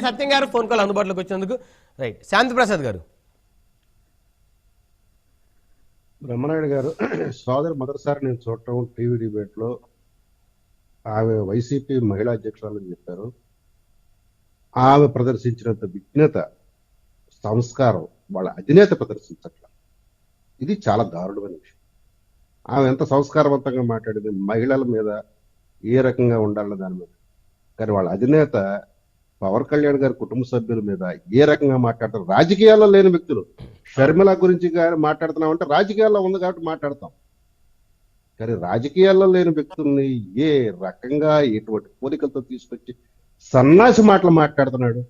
సత్యం గారు phone call అందుబాటులోకి వచ్చినందుకు రైట్. శాంతి ప్రసాద్ గారు. బ్రహ్మనాయుడు గారు సోదరు మొదటిసారి నేను చూడటం టీవీ డిబేట్లో ఆమె వైసీపీ మహిళా అధ్యక్షురాలని చెప్పారు. ఆమె ప్రదర్శించినంత విజ్ఞత సంస్కారం వాళ్ళ అధినేత ప్రదర్శించట్ల. ఇది చాలా దారుణమైన విషయం. ఆమె ఎంత సంస్కారవంతంగా మాట్లాడింది మహిళల మీద ఏ రకంగా ఉండాలన్న దాని మీద. కానీ వాళ్ళ అధినేత పవన్ కళ్యాణ్ గారి కుటుంబ సభ్యుల మీద ఏ రకంగా మాట్లాడతారు? రాజకీయాల్లో లేని వ్యక్తులు. షర్మిల గురించి మాట్లాడుతున్నామంటే మాట్లాడుతున్నాం అంటే రాజకీయాల్లో ఉంది కాబట్టి మాట్లాడతాం. కానీ రాజకీయాల్లో లేని వ్యక్తుల్ని ఏ రకంగా ఎటువంటి కోరికలతో తీసుకొచ్చి సన్నాసి మాటలు మాట్లాడుతున్నాడు?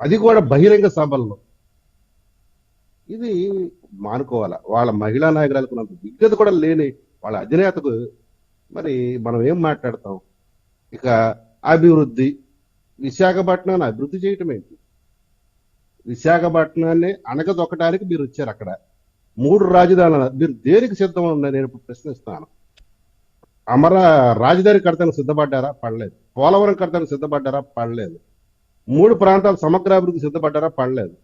అది కూడా బహిరంగ సభల్లో. ఇది మానుకోవాలా? వాళ్ళ మహిళా నాయకురాలకు ఉన్నంత విజ్ఞత కూడా లేని వాళ్ళ అధినేతకు మరి మనం ఏం మాట్లాడతాం? ఇక అభివృద్ధి. విశాఖపట్నాన్ని అభివృద్ధి చేయటం ఏంటి? విశాఖపట్నాన్ని అణగదొక్కడానికి మీరు వచ్చారు అక్కడ. మూడు రాజధానులు మీరు దేనికి సిద్ధం ఉన్నారు? నేను ఇప్పుడు ప్రశ్నిస్తాను. అమర రాజధాని కడతానికి సిద్ధపడ్డారా? పడలేదు. పోలవరం కడతానికి సిద్ధపడ్డారా? పడలేదు. మూడు ప్రాంతాలు సమగ్రాభివృద్ధి సిద్ధపడ్డారా? పడలేదు.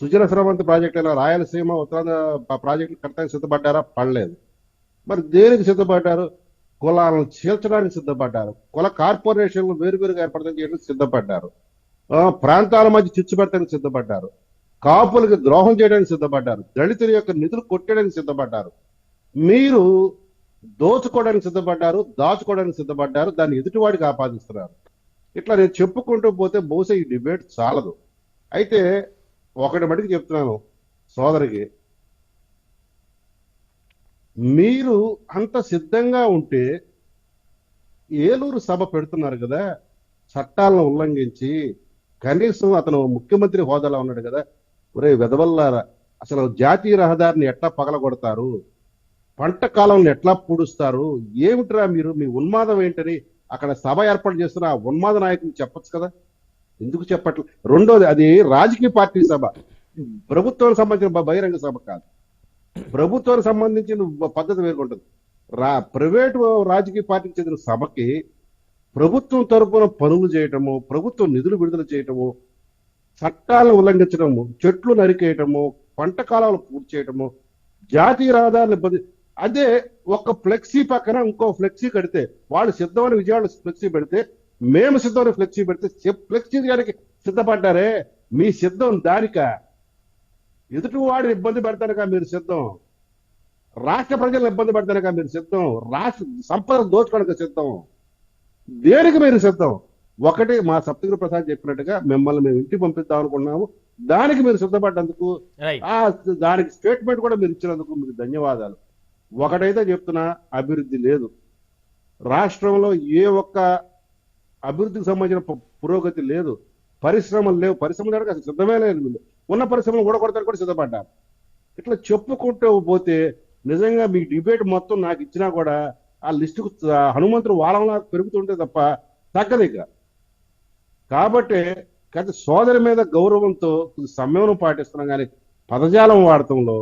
సుజల స్రవంతి ప్రాజెక్టు అయినా రాయలసీమ ఉత్తరాంధ్ర ప్రాజెక్టులు కడతానికి సిద్ధపడ్డారా? పడలేదు. మరి దేనికి సిద్ధపడ్డారు? కులాలను చీల్చడానికి సిద్ధపడ్డారు. కుల కార్పొరేషన్లు వేరువేరుగా ఏర్పడతానికి చేయడానికి సిద్ధపడ్డారు. ప్రాంతాల మధ్య చిచ్చు పెట్టడానికి సిద్ధపడ్డారు. కాపులకు ద్రోహం చేయడానికి సిద్ధపడ్డారు. దళితుల యొక్క నిధులు కొట్టడానికి సిద్ధపడ్డారు. మీరు దోచుకోవడానికి సిద్ధపడ్డారు దాచుకోవడానికి సిద్ధపడ్డారు దాన్ని ఎదుటివాడికి ఆపాదిస్తున్నారు. ఇట్లా నేను చెప్పుకుంటూ పోతే బహుశా ఈ డిబేట్ చాలదు. అయితే ఒకటి మటుకు చెప్తున్నాను సోదరికి. మీరు అంత సిద్ధంగా ఉంటే ఏలూరు సభ పెడుతున్నారు కదా చట్టాలను ఉల్లంఘించి కనీసం అతను ముఖ్యమంత్రి హోదాలో ఉన్నాడు కదా ఒరే వెదవల్లారా అసలు జాతీయ రహదారిని ఎట్లా పగలగొడతారు పంట కాలంలో ఎట్లా పూడుస్తారు ఏమిట్రా మీరు మీ ఉన్మాదం ఏంటని అక్కడ సభ ఏర్పాటు చేస్తున్న ఆ ఉన్మాద నాయకులు చెప్పచ్చు కదా? ఎందుకు చెప్పట్లేదు రెండోది అది రాజకీయ పార్టీ సభ. ప్రభుత్వానికి సంబంధించిన బహిరంగ సభ కాదు. ప్రభుత్వానికి సంబంధించిన పద్ధతి వేరుకుంటుంది. రా ప్రైవేటు రాజకీయ పార్టీకి చెందిన సభకి ప్రభుత్వం తరపున పనులు చేయటము ప్రభుత్వం నిధులు విడుదల చేయటము చట్టాలను ఉల్లంఘించడము చెట్లు నరికేయటము పంట కాలాలు పూర్తి చేయటము జాతీయ రహదారులు ఇబ్బంది. అదే ఒక ఫ్లెక్సీ పక్కన ఇంకో ఫ్లెక్సీ కడితే వాళ్ళు సిద్ధమైన విజయవాడ ఫ్లెక్సీ పెడితే మేము సిద్ధమైన ఫ్లెక్సీ పెడితే ఫ్లెక్సీ గారికి సిద్ధపడ్డారే. మీ సిద్ధం దానిక? ఎదుటి వాడిని ఇబ్బంది పెడతానుక మీరు సిద్ధం. రాష్ట్ర ప్రజలను ఇబ్బంది పెడతానుక మీరు సిద్ధం. రాష్ట్ర సంపద దోచుకోవడానికి సిద్ధం. దేనికి మీరు సిద్ధం? ఒకటి మా సప్తగిరి ప్రసాద్ చెప్పినట్టుగా మిమ్మల్ని మేము ఇంటికి పంపిద్దాం అనుకున్నాము. దానికి మీరు సిద్ధపడ్డందుకు ఆ దానికి స్టేట్మెంట్ కూడా మీరు ఇచ్చినందుకు మీకు ధన్యవాదాలు. ఒకటైతే చెప్తున్నా అభివృద్ధి లేదు. రాష్ట్రంలో ఏ ఒక్క అభివృద్ధికి సంబంధించిన పురోగతి లేదు. పరిశ్రమలు లేవు. పరిశ్రమలు అసలు సిద్ధమే లేదు. ఉన్న పరిశ్రమలు ఊడగొడతారు కూడా సిద్ధపడ్డారు. ఇట్లా చెప్పుకుంటూ పోతే నిజంగా మీ డిబేట్ మొత్తం నాకు ఇచ్చినా కూడా ఆ లిస్టుకు హనుమంతుడు వారంలా పెరుగుతుంటే తప్ప తగ్గదు ఇక కాబట్టి కానీ సోదరి మీద గౌరవంతో కొద్ది సంయమనం పాటిస్తున్నాం కానీ పదజాలం వాడటంలో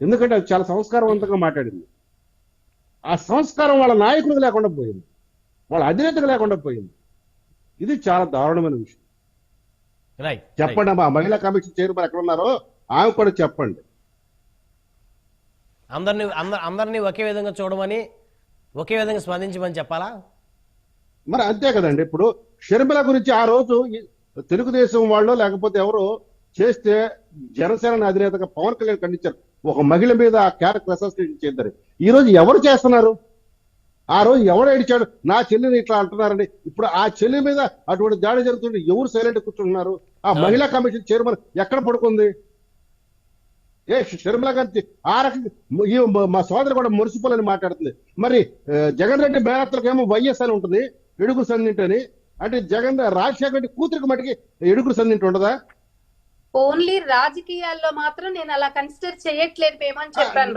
ఎందుకంటే అది చాలా సంస్కారవంతంగా మాట్లాడింది. ఆ సంస్కారం వాళ్ళ నాయకులకు లేకుండా పోయింది. వాళ్ళ అధినేతకు లేకుండా పోయింది. ఇది చాలా దారుణమైన విషయం. చెప్పండి మా మహిళా కమిషన్ చైర్మన్ ఎక్కడ ఉన్నారో ఆమె కూడా చెప్పండి. అందరిని అందరు అందరినీ ఒకే విధంగా చూడమని ఒకే విధంగా స్పందించమని చెప్పాలా? మరి అంతే కదండి ఇప్పుడు షర్మిల గురించి ఆ రోజు తెలుగుదేశం వాళ్ళు లేకపోతే ఎవరు చేస్తే జనసేన అధినేతగా పవన్ కళ్యాణ్ ఖండించారు. ఒక మహిళ మీద ఆ క్యారెక్టర్ అసోసియేషన్ చేద్దరు ఈ రోజు ఎవరు చేస్తున్నారు? ఆ రోజు ఎవడు ఏడిచాడు? నా చెల్లిని ఇట్లా అంటున్నారని ఇప్పుడు ఆ చెల్లి మీద అటువంటి దాడి జరుగుతుంటే ఎవరు సైలెంట్ కూర్చుంటున్నారు? ఆ మహిళా కమిషన్ చైర్మన్ ఎక్కడ పడుకుంది? ఏ షర్మిల గారి ఆ రకంగా ఈ మా సోదరు కూడా మురిసిపోలని మాట్లాడుతుంది. మరి జగన్ రెడ్డి మేనత్తలకు ఏమో వైఎస్ అని ఉంటుంది ఎడుగురు సందింటని అంటే జగన్ రాజశేఖర రెడ్డి కూతురికి మటుకి ఎడుగురు సందింటి ఉండదా? ఓన్లీ రాజకీయాల్లో మాత్రం నేను అలా కన్సిడర్ చేయట్లేదు మేమని చెప్పాను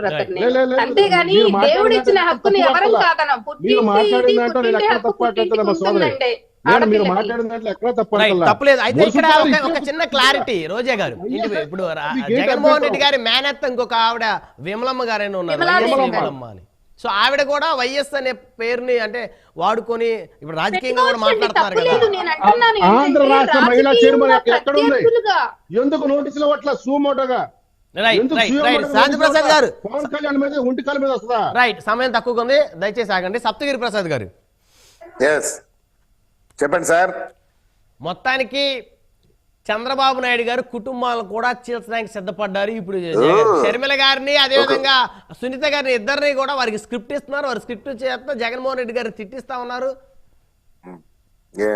లే, అంతేగాని మీరు మాట్లాడిన దేవుడు ఇచ్చిన దాంట్లో హక్కుని ఎవరం. కాదనం పుట్టింటి పుట్టింటి హక్కు పుట్టింటికి. ఉంటుందండి. తప్పలేదు. అయితే ఇక్కడ ఒక- చిన్న క్లారిటీ రోజా గారు. ఇప్పుడు జగన్మోహన్? రెడ్డి గారి మేనత్త ఇంకొక ఆవిడ విమలమ్మ గారైనా ఉన్నారు. విమలమ్మ అని. సో ఆవిడ కూడా వైఎస్ అనే పేరుని అంటే వాడుకొని ఇప్పుడు రాజకీయంగా కూడా మాట్లాడుతున్నారు కదా. ఆంధ్ర రాష్ట్ర మహిళా చైర్మన్ ఎక్కడ ఉంది? ఎందుకు నోటీసులు అట్లా సూమోటోగా ప్రసాద్ గారు. రైట్ సమయం తక్కువగా ఉంది. దయచేసి ఆగండి. సప్తగిరి ప్రసాద్ గారు. చెప్పండి సార్. మొత్తానికి చంద్రబాబు నాయుడు గారు కుటుంబాలను కూడా చీల్చడానికి సిద్ధపడ్డారు ఇప్పుడు షర్మిల గారిని అదేవిధంగా సునీత గారిని ఇద్దరిని కూడా వారికి స్క్రిప్ట్ ఇస్తున్నారు. వారి స్క్రిప్ట్ చేస్తున్న జగన్మోహన్ రెడ్డి గారు తిట్టిస్తా ఉన్నారు.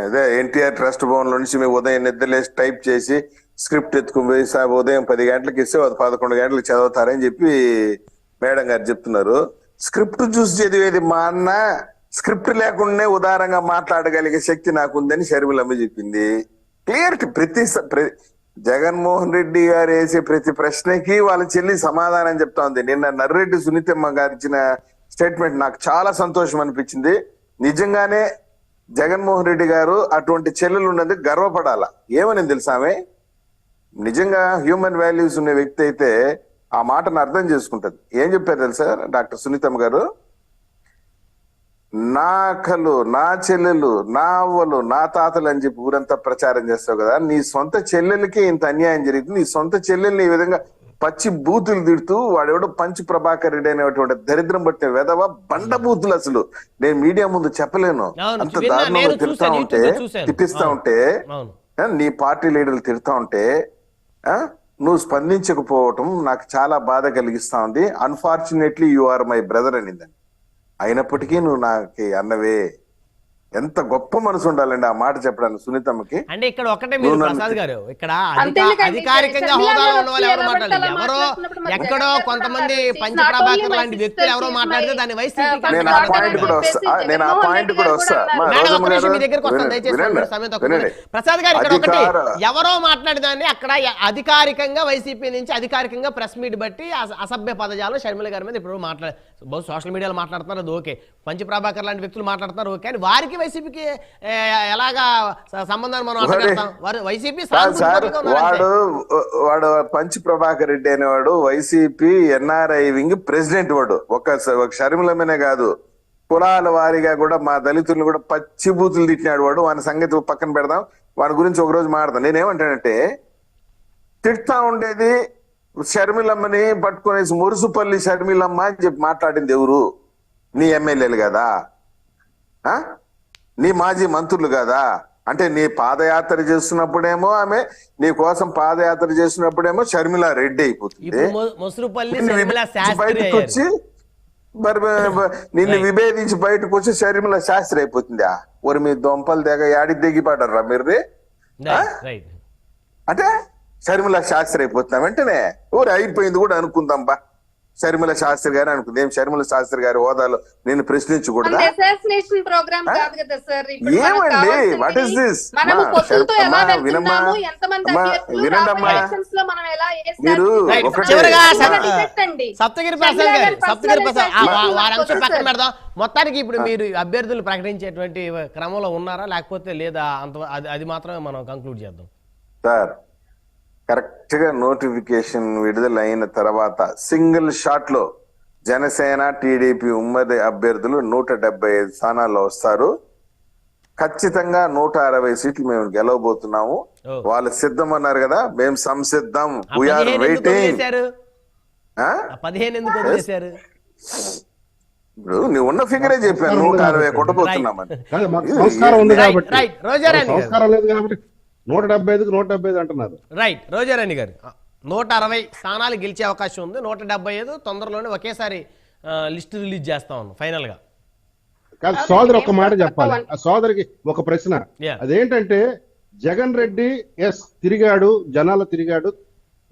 అదే ఎన్టీఆర్ ట్రస్ట్ భవన్ నుంచి మేము ఉదయం నిద్రలేసి టైప్ చేసి స్క్రిప్ట్ ఎత్తుకుని పోయి సార్ ఉదయం పది గంటలకు ఇస్తే అది పదకొండు గంటలకు చదువుతారని చెప్పి మేడం గారు చెప్తున్నారు. స్క్రిప్ట్ చూసి చదివేది మా అన్న స్క్రిప్ట్ లేకుండానే ఉదారంగా మాట్లాడగలిగే శక్తి నాకుందని షర్మిలమ్మ చెప్పింది. క్లియర్టీ ప్రతి స- ప్ర- జగన్మోహన్ రెడ్డి గారు వేసే ప్రతి ప్రశ్నకి వాళ్ళ చెల్లి సమాధానం చెప్తా ఉంది. నిన్న నర్రెడ్డి సునీతమ్మ గారు ఇచ్చిన స్టేట్మెంట్ నాకు చాలా సంతోషం అనిపించింది. నిజంగానే జగన్మోహన్ రెడ్డి గారు అటువంటి చెల్లెలు ఉన్నందుకు గర్వపడాల. ఏమని తెలుసామే నిజంగా హ్యూమన్ వాల్యూస్ ఉన్న వ్యక్తి అయితే ఆ మాటను అర్థం చేసుకుంటది. ఏం చెప్పారు తెలుసా డాక్టర్ సునీతమ్మ గారు? నా అక్కలు నా చెల్లెలు నా అవ్వలు నా తాతలు అని చెప్పి ఊరంతా ప్రచారం చేస్తావు కదా నీ సొంత చెల్లెలకి ఇంత అన్యాయం జరిగింది నీ సొంత చెల్లెల్ని ఈ విధంగా పచ్చి బూతులు తిడుతూ వాడెవడో పంచి ప్రభాకర్ రెడ్డి అనేటువంటి దరిద్రం పట్టిన వెధవ బండ బూతులు అసలు. నేను మీడియా ముందు చెప్పలేను. అంత దారుణంగా చూశాను, ఉంటే అవును. ఉంటే నీ పార్టీ లీడర్లు తిడతా ఉంటే ఆ, నువ్వు స్పందించకపోవటం నాకు చాలా బాధ కలిగిస్తా ఉంది. Unfortunately you are my brother అనిందని అయినప్పటికీ నువ్వు నాకు అన్నవే. ఎంత గొప్ప మనసు ఉండాలండి ఆ మాట చెప్పడానికి సునీతమ్మకి? అంటే ఇక్కడ ఒకటే మీరు ప్రసాద్ గారు ఇక్కడ అధికారికంగా హోదాలో ఉన్న వాళ్ళు ఎవరు వచ్చి మాట్లాడలేదు? ఎవరు ఎక్కడో కొంతమంది. పంచ ప్రభాకర్ లాంటి వ్యక్తులు ఎవరో మాట్లాడితే దాన్ని వైసీపీ పంచ నేను ఆ పాయింట్ కూడా అని వస్తా నేను ఆ పాయింట్ కూడా మా దగ్గరికి వస్తాను దయచేసి సమయం. ప్రసాద్ గారు ఇక్కడ ఒకటి ఎవరో మాట్లాడదాన్ని అక్కడ అధికారికంగా వైసీపీ నుంచి అధికారికంగా ప్రెస్ మీట్ బట్టి అస- అసభ్య పదజాలం షర్మిల గారి మీద ఇప్పుడు మాట్లాడ బహు సోషల్ మీడియాలో మాట్లాడుతున్నారు అది ఓకే. పంచ ప్రభాకర్ లాంటి వ్యక్తులు మాట్లాడుతున్నారు ఓకే కానీ వారికి వైసీపీకి ఎలాగా సంబంధాన్ని మనం వైసీపీ. వాడు వాడు పంచి ప్రభాకర్ రెడ్డి అనేవాడు వైసీపీ ఎన్ఆర్ఐ వింగ్ ప్రెసిడెంట్ వాడు. ఒక షర్మిలమనే కాదు. కులాల వారీగా కూడా మా దళితులను కూడా పచ్చి బూతులు తిట్టినాడు వాడు. వాని సంగతి పక్కన పెడదాం. వాడి గురించి ఒక రోజు మాడదాం నేనేమంటానంటే తిడతా ఉండేది షర్మిలమ్మని పట్టుకునేసి మురుసుపల్లి షర్మిలమ్మ అని చెప్పి మాట్లాడింది ఎవరు? నీ ఎమ్మెల్యేలు కదా. ఆ? నీ మాజీ మంత్రులు కదా? అంటే నీ పాదయాత్ర చేస్తున్నప్పుడేమో ఆమె నీ కోసం పాదయాత్ర చేస్తున్నప్పుడేమో షర్మిల రెడ్డి అయిపోతుంది. బయటకు వచ్చి మరి మరి నిన్ను. విభేదించి బయటకు వచ్చి షర్మిల శాస్త్రి అయిపోతుందా? ఒరి మీ దొంపలు తెగ యాడి దిగిపడరా మీరు అంటే షర్మిల శాస్త్రి అయిపోతున్నా వెంటనే. ఊరు అయిపోయింది కూడా అనుకుందాం బా. షర్మిల శాస్త్రి గారు అనుకుంది ఏం షర్మిల శాస్త్రి గారి హోదాలో నేను ప్రశ్నించకూడదా? ఏమండి? వాట్ ఇస్ దిస్ వినమ్మా వినండమ్మా. మీరు. సప్తగిరి ప్రసాద్ గారు గారు సప్తగిరి ప్రసాద్ పక్కన. పెడదాం. మొత్తానికి ఇప్పుడు మీరు అభ్యర్థులు ప్రకటించేటువంటి క్రమంలో ఉన్నారా లేకపోతే లేదా అంత అది అది మాత్రమే మనం కంక్లూడ్ చేద్దాం. సార్ కరెక్ట్గా నోటిఫికేషన్ విడుదల అయిన తర్వాత సింగిల్ షాట్లో జనసేన టీడీపీ ఉమ్మడి అభ్యర్థులు నూట డెబ్బై ఐదు స్థానాల్లో వస్తారు. ఖచ్చితంగా నూట అరవై సీట్లు మేము గెలవబోతున్నాము. వాళ్ళు సిద్ధం అన్నారు కదా మేము సంసిద్ధం. వీఆర్ వెయిటింగ్ ఇప్పుడు నువ్వు ఉన్న ఫిగరే చెప్పాను. నూట అరవై కొట్టబోతున్నామని. సంస్కారం ఉంది రైట్ కాబట్టి. నూట డెబ్బై ఐదుకి నూట డెబ్బై ఐదు అంటున్నారు. రైట్ రోజారాణి గారు నూట అరవై స్థానాలు గెలిచే అవకాశం ఉంది. నూట డెబ్బై ఐదు తొందరలోనే ఒకేసారి లిస్ట్ రిలీజ్ చేస్తా ఉన్నాం ఫైనల్గా కాదు సోదరు ఒక మాట చెప్పాలి. ఆ సోదరికి ఒక ప్రశ్న. అదేంటంటే జగన్ రెడ్డి ఎస్ తిరిగాడు జనాలు తిరిగాడు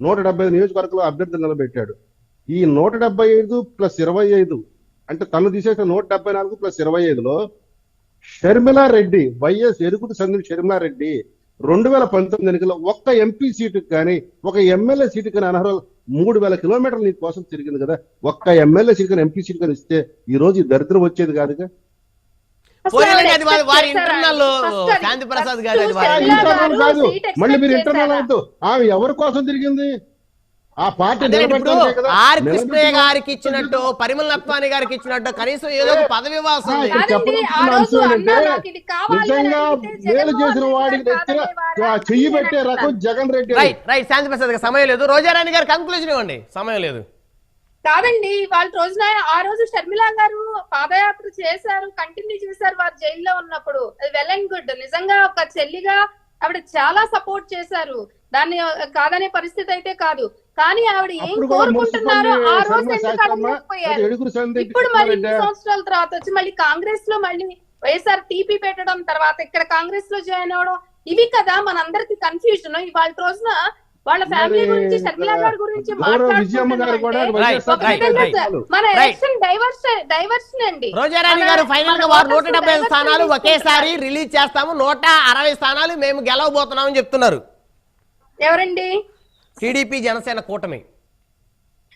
నూట డెబ్బై ఐదు నియోజకవర్గంలో అభ్యర్థి నిలబెట్టాడు. ఈ నూట డెబ్బై ఐదు ప్లస్ ఇరవై ఐదు అంటే తను తీసేసిన నూట డెబ్బై నాలుగు ప్లస్ ఇరవై ఐదులో షర్మిలా రెడ్డి వైఎస్ ఎరుగుడు సందిన షర్మిలా రెడ్డి రెండు వేల పంతొమ్మిది ఎన్నికల్లో ఒక్క ఎంపీ సీటుకి కానీ ఒక ఎమ్మెల్యే సీటు కానీ అనర్హులు మూడు వేల కిలోమీటర్లు నీ కోసం తిరిగింది కదా. ఒక్క ఎమ్మెల్యే సీట్ కానీ ఎంపీ సీట్ కానీ ఇస్తే ఈ రోజు ఈ దరిద్రం వచ్చేది కాదుగా? మళ్ళీ మీరు ఇంటర్నల్? అవుతూ ఆమె ఎవరి కోసం తిరిగింది? ఆ పార్టీ ఇప్పుడు. ఆర్ కృష్ణయ్య గారికి ఇచ్చినట్టు పరిమళ నత్వాని గారికి ఇచ్చినట్టు కనీసం ఏదో ఒక పదవి చెయ్యి పెట్టే రకం. జగన్ రెడ్డి. రైట్ రైట్ శాంతి ప్రసాద్ సమయం లేదు. రోజారాణి గారు కంక్లూజన్ ఇవ్వండి. సమయం లేదు. కాదండి వాళ్ళ రోజున ఆ రోజు షర్మిల గారు పాదయాత్ర చేశారు కంటిన్యూ చేశారు వారు జైల్లో ఉన్నప్పుడు. వెల్ అండ్ గుడ్ నిజంగా ఒక చెల్లిగా ఆవిడ చాలా సపోర్ట్ చేశారు. దాన్ని కాదనే పరిస్థితి అయితే కాదు. కానీ ఆవిడ ఏం కోరుకుంటున్నారో ఆ రోజు ఇప్పుడు మరి ఇన్ని. సంవత్సరాల తర్వాత వచ్చి మళ్ళీ కాంగ్రెస్లో మళ్ళీ వైఎస్ఆర్ టీపీ పెట్టడం తర్వాత ఇక్కడ కాంగ్రెస్లో జాయిన్ అవడం ఇవి కదా మనందరికి కన్ఫ్యూజన్. ఇవాళ రోజున వాళ్ళ ఫ్యామిలీ గురించి షర్మిల గారి గురించి మన రైట్. ఎలక్షన్ డైవర్షన్ డైవర్షన్ అండి. రోజారాణి మన- గారు ఫైనల్గా మన వారు నూట డెబ్బై స్థానాలు ఒకేసారి. రిలీజ్ చేస్తాము. నూట అరవై స్థానాలు మేము గెలవబోతున్నామని చెప్తున్నారు. ఎవరండి? టీడీపీ జనసేన కూటమి.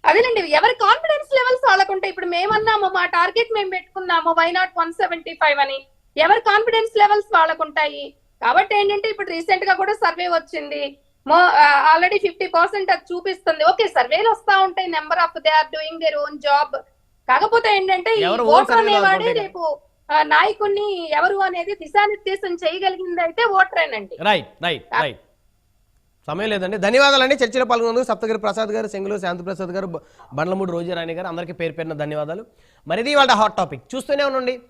అదేనండి ఎవరి కాన్ఫిడెన్స్ లెవెల్స్ వాళ్ళకు ఉంటాయి ఇప్పుడు మేమన్నాము మా టార్గెట్ మేము పెట్టుకున్నాము why not one seventy five అని. ఎవరి కాన్ఫిడెన్స్ లెవెల్స్ వాళ్ళకు ఉంటాయి కాబట్టి ఏంటంటే ఇప్పుడు రీసెంట్గా కూడా సర్వే వచ్చింది. ఆల్రెడీ ఫిఫ్టీ పర్సెంట్ అది చూపిస్తుంది. ఓకే సర్వేలు వస్తా ఉంటాయి number of they are doing their own job కాకపోతే ఏంటంటే ఈ ఓటర్ అనేవాడే రేపు నాయకుడిని ఎవరు అనేది దిశానిర్దేశం చేయగలిగింది అయితే ఓటరేనండి. రైట్ రైట్ రైట్ సమయం లేదండి. ధన్యవాదాలండి. చర్చలో పాల్గొన్నందుకు సప్తగిరి ప్రసాద్ గారు సెంగులు శాంతి ప్రసాద్ గారు బండ్లమూడి రోజారాణి గారు అందరికీ పేరు పేరున ధన్యవాదాలు. మరిది వాళ్ళ హాట్ టాపిక్. చూస్తూనే ఉండండి.